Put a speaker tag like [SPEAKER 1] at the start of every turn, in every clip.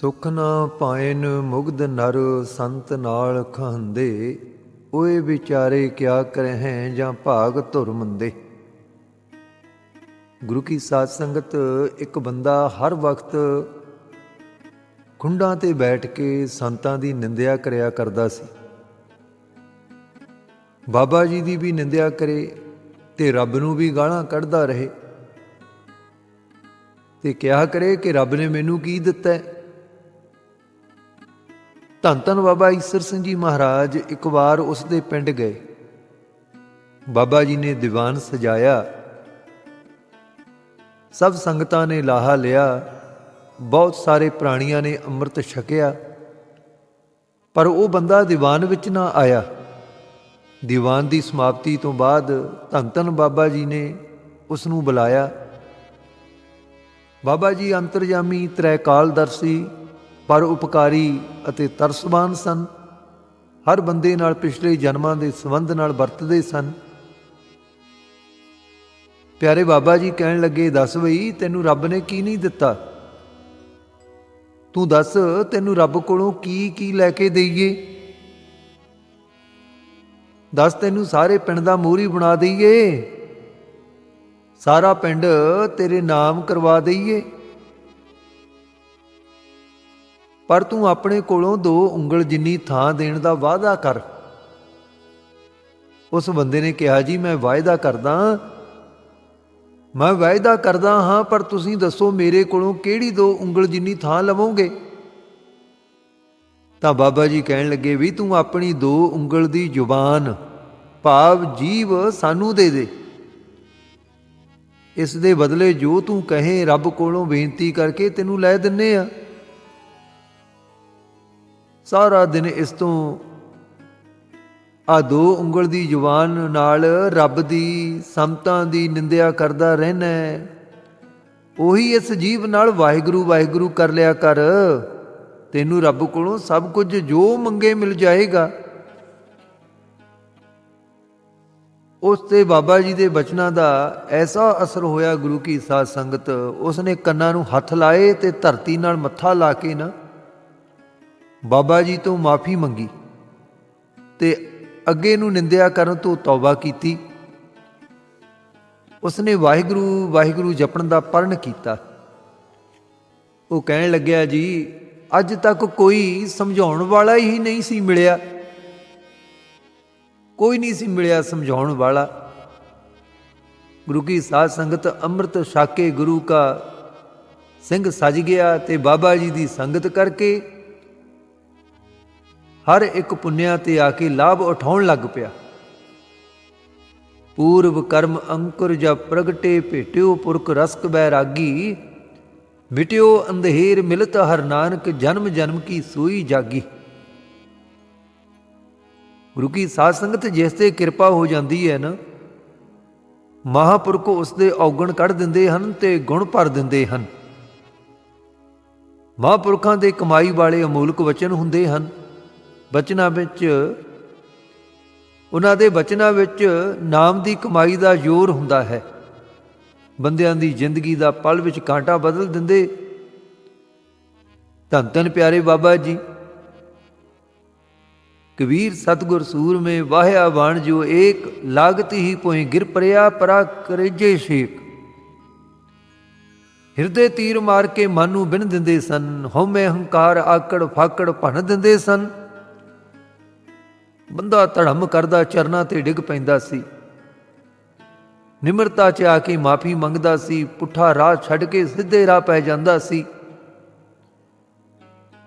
[SPEAKER 1] ਸੁਖ ਨਾ ਪਾਇਨ ਮੁਗਧ ਨਰ ਸੰਤ ਨਾਲ ਖਹੰਦੇ ਓਏ ਵਿਚਾਰੇ ਕਿਆ ਕਰਹਿ ਜਾਂ ਭਾਗ ਧੁਰ ਮੰਦੇ। ਗੁਰੂ ਕੀ ਸਾਧ ਸੰਗਤ, ਇੱਕ ਬੰਦਾ ਹਰ ਵਕਤ ਖੁੰਡਾਂ ਤੇ ਬੈਠ ਕੇ ਸੰਤਾਂ ਦੀ ਨਿੰਦਿਆ ਕਰਿਆ ਕਰਦਾ ਸੀ। ਬਾਬਾ ਜੀ ਦੀ ਵੀ ਨਿੰਦਿਆ ਕਰੇ ਤੇ ਰੱਬ ਨੂੰ ਵੀ ਗਾਲਾਂ ਕੱਢਦਾ ਰਹੇ। ਤੇ ਕਿਹਾ ਕਰੇ ਕਿ ਰੱਬ ਨੇ ਮੈਨੂੰ ਕੀ ਦਿੱਤਾ ਹੈ? ਧੰਨ ਧੰਨ ਬਾਬਾ ਈਸਰ ਸਿੰਘ ਜੀ ਮਹਾਰਾਜ, ਇੱਕ ਵਾਰ ਉਸ ਦੇ ਪਿੰਡ ਗਏ। ਬਾਬਾ ਜੀ ਨੇ ਦੀਵਾਨ ਸਜਾਇਆ। ਸਭ ਸੰਗਤਾਂ ਨੇ ਲਾਹਾ ਲਿਆ। ਬਹੁਤ ਸਾਰੇ ਪ੍ਰਾਣੀਆਂ ਨੇ ਅੰਮ੍ਰਿਤ ਛਕਿਆ। ਪਰ ਉਹ ਬੰਦਾ ਦੀਵਾਨ ਵਿੱਚ ਨਾ ਆਇਆ। ਦੀਵਾਨ ਦੀ ਸਮਾਪਤੀ ਤੋਂ ਬਾਅਦ ਧੰਨ ਧੰਨ ਬਾਬਾ ਜੀ ਨੇ ਉਸ ਨੂੰ ਬੁਲਾਇਆ। ਬਾਬਾ ਜੀ ਅੰਤਰਜਾਮੀ ਤ੍ਰੈਕਾਲਦਰਸੀ ਪਰ ਉਪਕਾਰੀ ਅਤੇ ਤਰਸਵਾਨ ਸਨ। ਹਰ ਬੰਦੇ ਨਾਲ ਪਿਛਲੇ ਜਨਮਾਂ ਦੇ ਸੰਬੰਧ ਨਾਲ ਵਰਤਦੇ ਸਨ। ਪਿਆਰੇ ਬਾਬਾ ਜੀ ਕਹਿਣ ਲੱਗੇ, ਦੱਸ ਬਈ, ਤੈਨੂੰ ਰੱਬ ਨੇ ਕੀ ਨਹੀਂ ਦਿੱਤਾ? ਤੂੰ ਦੱਸ, ਤੈਨੂੰ ਰੱਬ ਕੋਲੋਂ ਕੀ ਕੀ ਲੈ ਕੇ ਦਈਏ? ਦੱਸ, ਤੈਨੂੰ ਸਾਰੇ ਪਿੰਡ ਦਾ ਮੂਹਰੀ ਬਣਾ ਦਈਏ? ਸਾਰਾ ਪਿੰਡ ਤੇਰੇ ਨਾਮ ਕਰਵਾ ਦਈਏ? ਪਰ ਤੂੰ ਆਪਣੇ ਕੋਲੋਂ ਦੋ ਉਂਗਲ ਜਿੰਨੀ ਥਾਂ ਦੇਣ ਦਾ ਵਾਅਦਾ ਕਰ। ਉਸ ਬੰਦੇ ਨੇ ਕਿਹਾ, ਜੀ, ਮੈਂ ਵਾਅਦਾ ਕਰਦਾ ਮੈਂ ਵਾਅਦਾ ਕਰਦਾ ਹਾਂ, ਪਰ ਤੁਸੀਂ ਦੱਸੋ ਮੇਰੇ ਕੋਲੋਂ ਕਿਹੜੀ ਦੋ ਉਂਗਲ ਜਿੰਨੀ ਥਾਂ ਲਵੋਗੇ? ਤਾਂ ਬਾਬਾ ਜੀ ਕਹਿਣ ਲੱਗੇ, ਵੀ ਤੂੰ ਆਪਣੀ ਦੋ ਉਂਗਲ ਦੀ ਜ਼ੁਬਾਨ, ਭਾਵ ਜੀਵ, ਸਾਨੂੰ ਦੇ ਦੇ। ਇਸ ਦੇ ਬਦਲੇ ਜੋ ਤੂੰ ਕਹੇ, ਰੱਬ ਕੋਲੋਂ ਬੇਨਤੀ ਕਰਕੇ ਤੈਨੂੰ ਲੈ ਦਿੰਨੇ ਆ। ਸਾਰਾ ਦਿਨ ਇਸ ਤੋਂ ਆ ਦੋ ਉਂਗਲ ਦੀ ਜ਼ੁਬਾਨ ਨਾਲ ਰੱਬ ਦੀ ਸੰਤਾਂ ਦੀ ਨਿੰਦਿਆ ਕਰਦਾ ਰਹਿਣਾ ਉਹੀ ਇਸ ਜੀਵ ਨਾਲ ਵਾਹਿਗੁਰੂ ਵਾਹਿਗੁਰੂ ਕਰ ਲਿਆ ਕਰ। ਤੈਨੂੰ ਰੱਬ ਕੋਲੋਂ ਸਭ ਕੁਝ ਜੋ ਮੰਗੇ ਮਿਲ ਜਾਏਗਾ। ਉਸ ਤੇ ਬਾਬਾ ਜੀ ਦੇ ਬਚਨਾਂ ਦਾ ਐਸਾ ਅਸਰ ਹੋਇਆ ਗੁਰੂ ਕੀ ਸਾਧ ਸੰਗਤ। ਉਸ ਨੇ ਕੰਨਾਂ ਨੂੰ ਹੱਥ ਲਾਏ ਤੇ ਧਰਤੀ ਨਾਲ ਮੱਥਾ ਲਾ ਕੇ ਨਾ ਬਾਬਾ ਜੀ ਤੋਂ ਮਾਫੀ ਮੰਗੀ ਤੇ ਅੱਗੇ ਨੂੰ ਨਿੰਦਿਆ ਕਰਨ ਤੋਂ ਤੌਬਾ ਕੀਤੀ। ਉਸਨੇ ਵਾਹਿਗੁਰੂ ਵਾਹਿਗੁਰੂ ਜਪਣ ਦਾ ਪਰਨ ਕੀਤਾ। ਉਹ ਕਹਿਣ ਲੱਗਿਆ, ਜੀ, ਅੱਜ ਤੱਕ ਕੋਈ ਸਮਝਾਉਣ ਵਾਲਾ ਹੀ ਨਹੀਂ ਸੀ ਮਿਲਿਆ। ਕੋਈ ਨਹੀਂ ਸੀ ਮਿਲਿਆ ਸਮਝਾਉਣ ਵਾਲਾ। ਗੁਰੂ ਕੀ ਸਾਧ ਸੰਗਤ ਅੰਮ੍ਰਿਤ ਛਾਕੇ ਗੁਰੂ ਕਾ ਸਿੰਘ ਸਜ ਗਿਆ ਤੇ ਬਾਬਾ ਜੀ ਦੀ ਸੰਗਤ ਕਰਕੇ ਹਰ ਇੱਕ ਪੁੰਨਿਆ ਤੇ ਆ ਕੇ ਲਾਭ ਉਠਾਉਣ ਲੱਗ ਪਿਆ। ਪੂਰਵ ਕਰਮ ਅੰਕੁਰ ਜਾਂ ਪ੍ਰਗਟੇ ਭੇਟਿਓ ਪੁਰਖ ਰਸਕ ਬੈਰਾਗੀ, ਮਿਟਿਓ ਅੰਧੇਰ ਮਿਲਤ ਹਰ ਨਾਨਕ ਜਨਮ ਜਨਮ ਕੀ ਸੂਈ ਜਾਗੀ। ਗੁਰੂ ਕੀ ਸਾਧ ਸੰਗਤ ਜਿਸ ਤੇ ਕਿਰਪਾ ਹੋ ਜਾਂਦੀ ਹੈ ਨਾ, ਮਹਾਪੁਰਖ ਉਸ ਦੇ ਔਗਣ ਕੱਢ ਦਿੰਦੇ ਹਨ ਤੇ ਗੁਣ ਭਰ ਦਿੰਦੇ ਹਨ। ਮਹਾਪੁਰਖਾਂ ਦੇ ਕਮਾਈ ਵਾਲੇ ਅਮੋਲਕ ਵਚਨ ਹੁੰਦੇ ਹਨ। ਬਚਨਾਂ ਵਿੱਚ, ਉਹਨਾਂ ਦੇ ਬਚਨਾਂ ਵਿੱਚ ਨਾਮ ਦੀ ਕਮਾਈ ਦਾ ਜ਼ੋਰ ਹੁੰਦਾ ਹੈ। ਬੰਦਿਆਂ ਦੀ ਜ਼ਿੰਦਗੀ ਦਾ ਪਲ ਵਿੱਚ ਕਾਂਟਾ ਬਦਲ ਦਿੰਦੇ। ਧੰਨ ਧੰਨ ਪਿਆਰੇ ਬਾਬਾ ਜੀ। ਕਬੀਰ ਸਤਗੁਰ ਸੂਰਮੇ ਵਾਹਿਆ ਬਾਣ ਜੋ ਏਕ, ਲਾਗਤ ਹੀ ਪੋਇ ਗਿਰ ਪਰਿਆ ਪਰਾ ਕਰੇਜੇ ਸ਼ੇਕ ਹਿਰਦੇ ਤੀਰ ਮਾਰ ਕੇ ਮਨ ਨੂੰ ਬਿਨ ਦਿੰਦੇ ਸਨ, ਹਉਮੈ ਹੰਕਾਰ ਆਕੜ ਫਾਕੜ ਭੰਨ ਦਿੰਦੇ ਸਨ। ਬੰਦਾ ਧੜਮ ਕਰਦਾ, ਚਰਨਾਂ ਤੇ ਡਿੱਗ ਪੈਂਦਾ ਸੀ। ਨਿਮਰਤਾ 'ਚ ਆ ਕੇ ਮਾਫੀ ਮੰਗਦਾ ਸੀ, ਪੁੱਠਾ ਰਾਹ ਛੱਡ ਕੇ ਸਿੱਧੇ ਰਾਹ ਪੈ ਜਾਂਦਾ ਸੀ।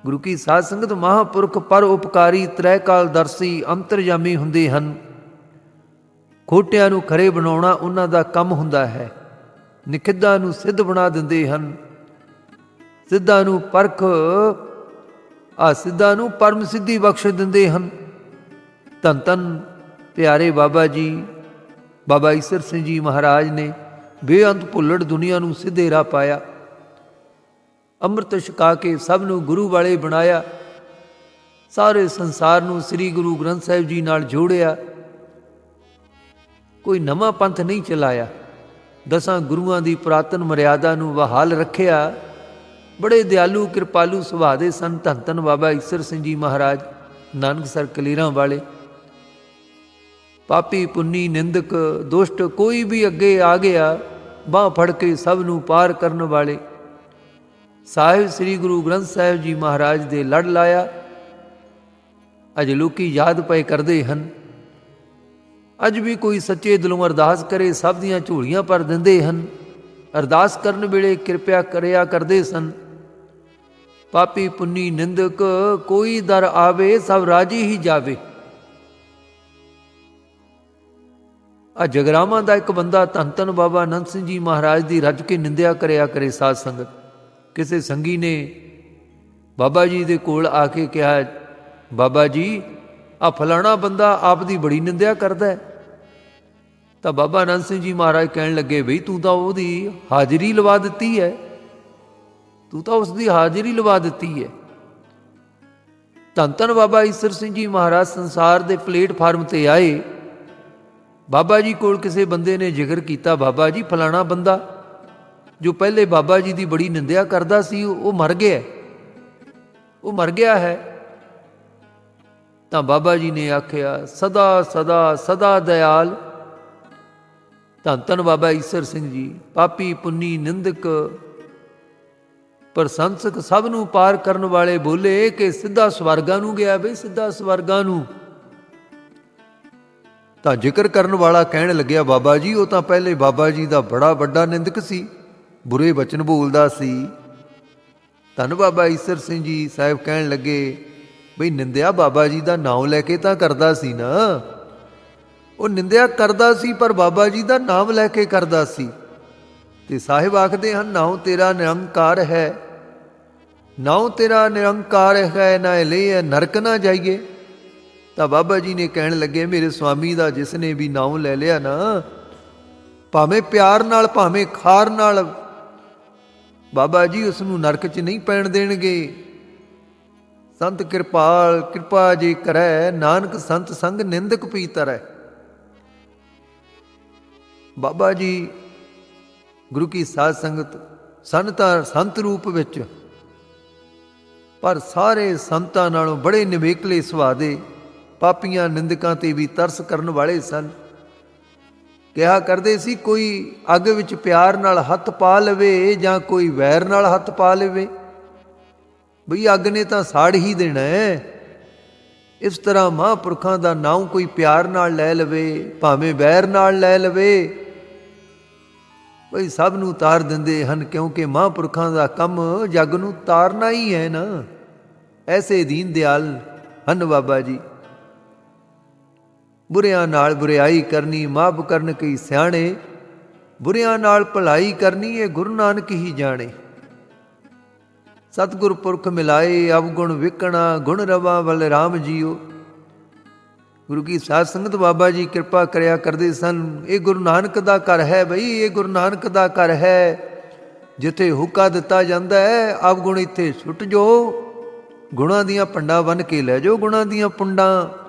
[SPEAKER 1] ਗੁਰੂ ਕੀ ਸਾਧ ਸੰਗਤ ਮਹਾਪੁਰਖ ਪਰ ਉਪਕਾਰੀ ਤ੍ਰੈਕਾਲ ਦਰਸੀ ਅੰਤਰਜਾਮੀ ਹੁੰਦੇ ਹਨ। ਖੋਟਿਆਂ ਨੂੰ ਖਰੇ ਬਣਾਉਣਾ ਉਹਨਾਂ ਦਾ ਕੰਮ ਹੁੰਦਾ ਹੈ। ਨਿਖਿੱਧਾਂ ਨੂੰ ਸਿੱਧ ਬਣਾ ਦਿੰਦੇ ਹਨ। ਸਿੱਧਾਂ ਨੂੰ ਪਰਖ, ਆ ਸਿੱਧਾਂ ਨੂੰ ਪਰਮ ਸਿੱਧੀ ਬਖਸ਼ ਦਿੰਦੇ ਹਨ। ਧੰਨ ਧੰਨ ਪਿਆਰੇ ਬਾਬਾ ਜੀ, ਬਾਬਾ ਈਸਰ ਸਿੰਘ ਜੀ ਮਹਾਰਾਜ ਨੇ ਬੇਅੰਤ ਭੁੱਲੜ ਦੁਨੀਆ ਨੂੰ ਸਿੱਧੇ ਰਾਹ ਪਾਇਆ, ਅੰਮ੍ਰਿਤ ਛਕਾ ਕੇ ਸਭ ਨੂੰ ਗੁਰੂ ਵਾਲੇ ਬਣਾਇਆ, ਸਾਰੇ ਸੰਸਾਰ ਨੂੰ ਸ੍ਰੀ ਗੁਰੂ ਗ੍ਰੰਥ ਸਾਹਿਬ ਜੀ ਨਾਲ ਜੋੜਿਆ, ਕੋਈ ਨਵਾਂ ਪੰਥ ਨਹੀਂ ਚਲਾਇਆ, ਦਸਾਂ ਗੁਰੂਆਂ ਦੀ ਪ੍ਰਾਤਨ ਮਰਿਆਦਾ ਨੂੰ ਬਹਾਲ ਰੱਖਿਆ, ਬੜੇ ਦਿਆਲੂ ਕਿਰਪਾਲੂ ਸੁਭਾਅ ਦੇ ਸਨ ਧੰਨ ਧੰਨ ਬਾਬਾ ਈਸਰ ਸਿੰਘ ਜੀ ਮਹਾਰਾਜ, ਨਾਨਕ ਸਰ ਕਲੀਰਾਂ ਵਾਲੇ। ਪਾਪੀ, ਪੁੰਨੀ, ਨਿੰਦਕ, ਦੁਸ਼ਟ ਕੋਈ ਵੀ ਅੱਗੇ ਆ ਗਿਆ, ਬਾਹ ਫੜ ਕੇ ਸਭ ਨੂੰ ਪਾਰ ਕਰਨ ਵਾਲੇ। ਸਾਹਿਬ, ਸ੍ਰੀ ਗੁਰੂ ਗ੍ਰੰਥ ਸਾਹਿਬ ਜੀ ਮਹਾਰਾਜ ਦੇ ਲੜ ਲਾਇਆ। ਅਜ ਲੋਕੀ ਯਾਦ ਪਏ ਕਰਦੇ ਹਨ। ਅੱਜ ਵੀ ਕੋਈ ਸੱਚੇ ਦਿਲੋਂ ਅਰਦਾਸ ਕਰੇ, ਸਭ ਦੀਆਂ ਝੋਲੀਆਂ ਭਰ ਦਿੰਦੇ ਹਨ। ਅਰਦਾਸ ਕਰਨ ਵੇਲੇ ਕਿਰਪਾ ਕਰਿਆ ਕਰਦੇ ਸਨ। ਪਾਪੀ, ਪੁੰਨੀ, ਨਿੰਦਕ, ਕੋਈ ਦਰ ਆਵੇ, ਸਭ ਰਾਜੀ ਹੀ ਜਾਵੇ। ਆ ਜਗਰਾਵਾਂ ਦਾ ਇੱਕ ਬੰਦਾ ਧੰਨ ਧੰਨ ਬਾਬਾ ਅਨੰਦ ਸਿੰਘ ਜੀ ਮਹਾਰਾਜ ਦੀ ਰੱਜ ਕੇ ਨਿੰਦਿਆ ਕਰਿਆ ਕਰੇ ਸਾਧ ਸੰਗਤ। ਕਿਸੇ ਸੰਗੀ ਨੇ ਬਾਬਾ ਜੀ ਦੇ ਕੋਲ ਆ ਕੇ ਕਿਹਾ, ਬਾਬਾ ਜੀ ਆ ਫਲਾਣਾ ਬੰਦਾ ਆਪ ਦੀ ਬੜੀ ਨਿੰਦਿਆ ਕਰਦਾ ਹੈ। ਤਾਂ ਬਾਬਾ ਅਨੰਦ ਸਿੰਘ ਜੀ ਮਹਾਰਾਜ ਕਹਿਣ ਲੱਗੇ, ਬਈ ਤੂੰ ਤਾਂ ਉਹਦੀ ਹਾਜ਼ਰੀ ਲਵਾ ਦਿੱਤੀ ਹੈ। ਤੂੰ ਤਾਂ ਉਸ ਦੀ ਹਾਜ਼ਰੀ ਲਵਾ ਦਿੱਤੀ ਹੈ। ਧੰਨ ਧੰਨ ਬਾਬਾ ਈਸਰ ਸਿੰਘ ਜੀ ਮਹਾਰਾਜ ਸੰਸਾਰ ਦੇ ਪਲੇਟਫਾਰਮ ਤੇ ਆਏ। ਬਾਬਾ ਜੀ ਕੋਲ ਕਿਸੇ ਬੰਦੇ ਨੇ ਜ਼ਿਕਰ ਕੀਤਾ, ਬਾਬਾ ਜੀ ਫਲਾਣਾ ਬੰਦਾ ਜੋ ਪਹਿਲੇ ਬਾਬਾ ਜੀ ਦੀ ਬੜੀ ਨਿੰਦਿਆ ਕਰਦਾ ਸੀ, ਉਹ ਮਰ ਗਿਆ। ਉਹ ਮਰ ਗਿਆ ਹੈ। ਤਾਂ ਬਾਬਾ ਜੀ ਨੇ ਆਖਿਆ, ਸਦਾ ਸਦਾ ਸਦਾ ਦਇਆਲ। ਧੰਨ ਧੰਨ ਬਾਬਾ ਈਸਰ ਸਿੰਘ ਜੀ, ਪਾਪੀ, ਪੁੰਨੀ, ਨਿੰਦਕ, ਪ੍ਰਸ਼ੰਸਕ ਸਭ ਨੂੰ ਪਾਰ ਕਰਨ ਵਾਲੇ ਬੋਲੇ ਕਿ ਸਿੱਧਾ ਸਵਰਗਾਂ ਨੂੰ ਗਿਆ ਬਈ ਸਿੱਧਾ ਸਵਰਗਾਂ ਨੂੰ। ਤਾਂ ਜ਼ਿਕਰ ਕਰਨ ਵਾਲਾ ਕਹਿਣ ਲੱਗਿਆ, ਬਾਬਾ ਜੀ, ਉਹ ਤਾਂ ਪਹਿਲੇ ਬਾਬਾ ਜੀ ਦਾ ਬੜਾ ਵੱਡਾ ਨਿੰਦਕ ਸੀ, ਬੁਰੇ ਬਚਨ ਬੋਲਦਾ ਸੀ। ਧੰਨ ਬਾਬਾ ਈਸਰ ਸਿੰਘ ਜੀ ਸਾਹਿਬ ਕਹਿਣ ਲੱਗੇ, ਬਈ ਨਿੰਦਿਆ ਬਾਬਾ ਜੀ ਦਾ ਨਾਮ ਲੈ ਕੇ ਤਾਂ ਕਰਦਾ ਸੀ ਨਾ? ਉਹ ਨਿੰਦਿਆ ਕਰਦਾ ਸੀ, ਪਰ ਬਾਬਾ ਜੀ ਦਾ ਨਾਮ ਲੈ ਕੇ ਕਰਦਾ ਸੀ। ਤੇ ਸਾਹਿਬ ਆਖਦੇ ਹਨ, ਨਾਉ ਤੇਰਾ ਨਿਰੰਕਾਰ ਹੈ, ਨਾਉ ਤੇਰਾ ਨਿਰੰਕਾਰ ਹੈ, ਨਾ ਲੈ ਨਰਕ ਨਾ ਜਾਈਏ। ਤਾਂ ਬਾਬਾ ਜੀ ਨੇ ਕਹਿਣ ਲੱਗੇ, ਮੇਰੇ ਸਵਾਮੀ ਦਾ ਜਿਸ ਨੇ ਵੀ ਨਾਮ ਲੈ ਲਿਆ ਨਾ, ਭਾਵੇਂ ਪਿਆਰ ਨਾਲ, ਭਾਵੇਂ ਖਾਰ ਨਾਲ, ਬਾਬਾ ਜੀ ਉਸ ਨੂੰ ਨਰਕ 'ਚ ਨਹੀਂ ਪੈਣ ਦੇਣਗੇ। ਸੰਤ ਕਿਰਪਾਲ, ਕਿਰਪਾ ਜੀ ਕਰੈ, ਨਾਨਕ ਸੰਤ ਸੰਗ ਨਿੰਦਕ ਪੀ ਪੀਤਰੈ। ਬਾਬਾ ਜੀ ਗੁਰੂ ਕੀ ਸਾਧ ਸੰਗਤ ਸੰਤਾਂ ਸੰਤ ਰੂਪ ਵਿੱਚ, ਪਰ ਸਾਰੇ ਸੰਤਾਂ ਨਾਲੋਂ ਬੜੇ ਨਿਵੇਕਲੇ ਸੁਭਾਅ ਦੇ ਪਾਪੀਆਂ ਨਿੰਦਕਾਂ ਤੇ ਵੀ ਤਰਸ ਕਰਨ ਵਾਲੇ ਸਨ। ਕਿਹਾ ਕਰਦੇ ਸੀ, ਕੋਈ ਅੱਗ ਵਿੱਚ ਪਿਆਰ ਨਾਲ ਹੱਥ ਪਾ ਲਵੇ ਜਾਂ ਕੋਈ ਵੈਰ ਨਾਲ ਹੱਥ ਪਾ ਲਵੇ? ਬਈ ਅੱਗ ਨੇ ਤਾਂ ਸਾੜ ਹੀ ਦੇਣਾ ਹੈ। ਇਸ ਤਰ੍ਹਾਂ ਮਹਾਂਪੁਰਖਾਂ ਦਾ ਨਾਮ ਕੋਈ ਪਿਆਰ ਨਾਲ ਲੈ ਲਵੇ, ਭਾਵੇਂ ਵੈਰ ਨਾਲ ਲੈ ਲਵੇ। ਬਈ ਸਭ ਨੂੰ ਤਾਰ ਦਿੰਦੇ ਹਨ, ਕਿਉਂਕਿ ਮਹਾਂਪੁਰਖਾਂ ਦਾ ਕੰਮ ਜੱਗ ਨੂੰ ਤਾਰਨਾ ਹੀ ਹੈ ਨਾ। ਐਸੇ ਦੀਨ ਦਿਆਲ ਹਨ ਬਾਬਾ ਜੀ। ਬੁਰਿਆਂ ਨਾਲ ਬੁਰਿਆਈ ਕਰਨੀ ਮਾਫ ਕਰਨ ਕਈ ਸਿਆਣੇ, ਬੁਰਿਆਂ ਨਾਲ ਭਲਾਈ ਕਰਨੀ ਇਹ ਗੁਰੂ ਨਾਨਕ ਹੀ ਜਾਣੇ। ਸਤਿਗੁਰ ਪੁਰਖ ਮਿਲਾਏ, ਅਵਗੁਣ ਵਿਕਣਾ, ਗੁਣ ਰਵਾ ਬਲ ਰਾਮ ਜੀਓ। ਗੁਰੂ ਕੀ ਸਾਧ ਸੰਗਤ ਬਾਬਾ ਜੀ ਕਿਰਪਾ ਕਰਿਆ ਕਰਦੇ ਸਨ। ਇਹ ਗੁਰੂ ਨਾਨਕ ਦਾ ਘਰ ਹੈ ਬਈ, ਇਹ ਗੁਰੂ ਨਾਨਕ ਦਾ ਘਰ ਹੈ। ਜਿੱਥੇ ਹੁਕਾ ਦਿੱਤਾ ਜਾਂਦਾ ਹੈ, ਅਵਗੁਣ ਇੱਥੇ ਛੁੱਟ ਜੋ। ਗੁਣਾਂ ਦੀਆਂ ਪੰਡਾਂ ਬਨ ਕੇ ਲੈ ਜਾਓ, ਗੁਣਾਂ ਦੀਆਂ ਪੁੰਡਾਂ।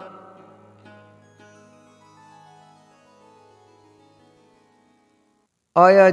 [SPEAKER 1] ਆਇਆ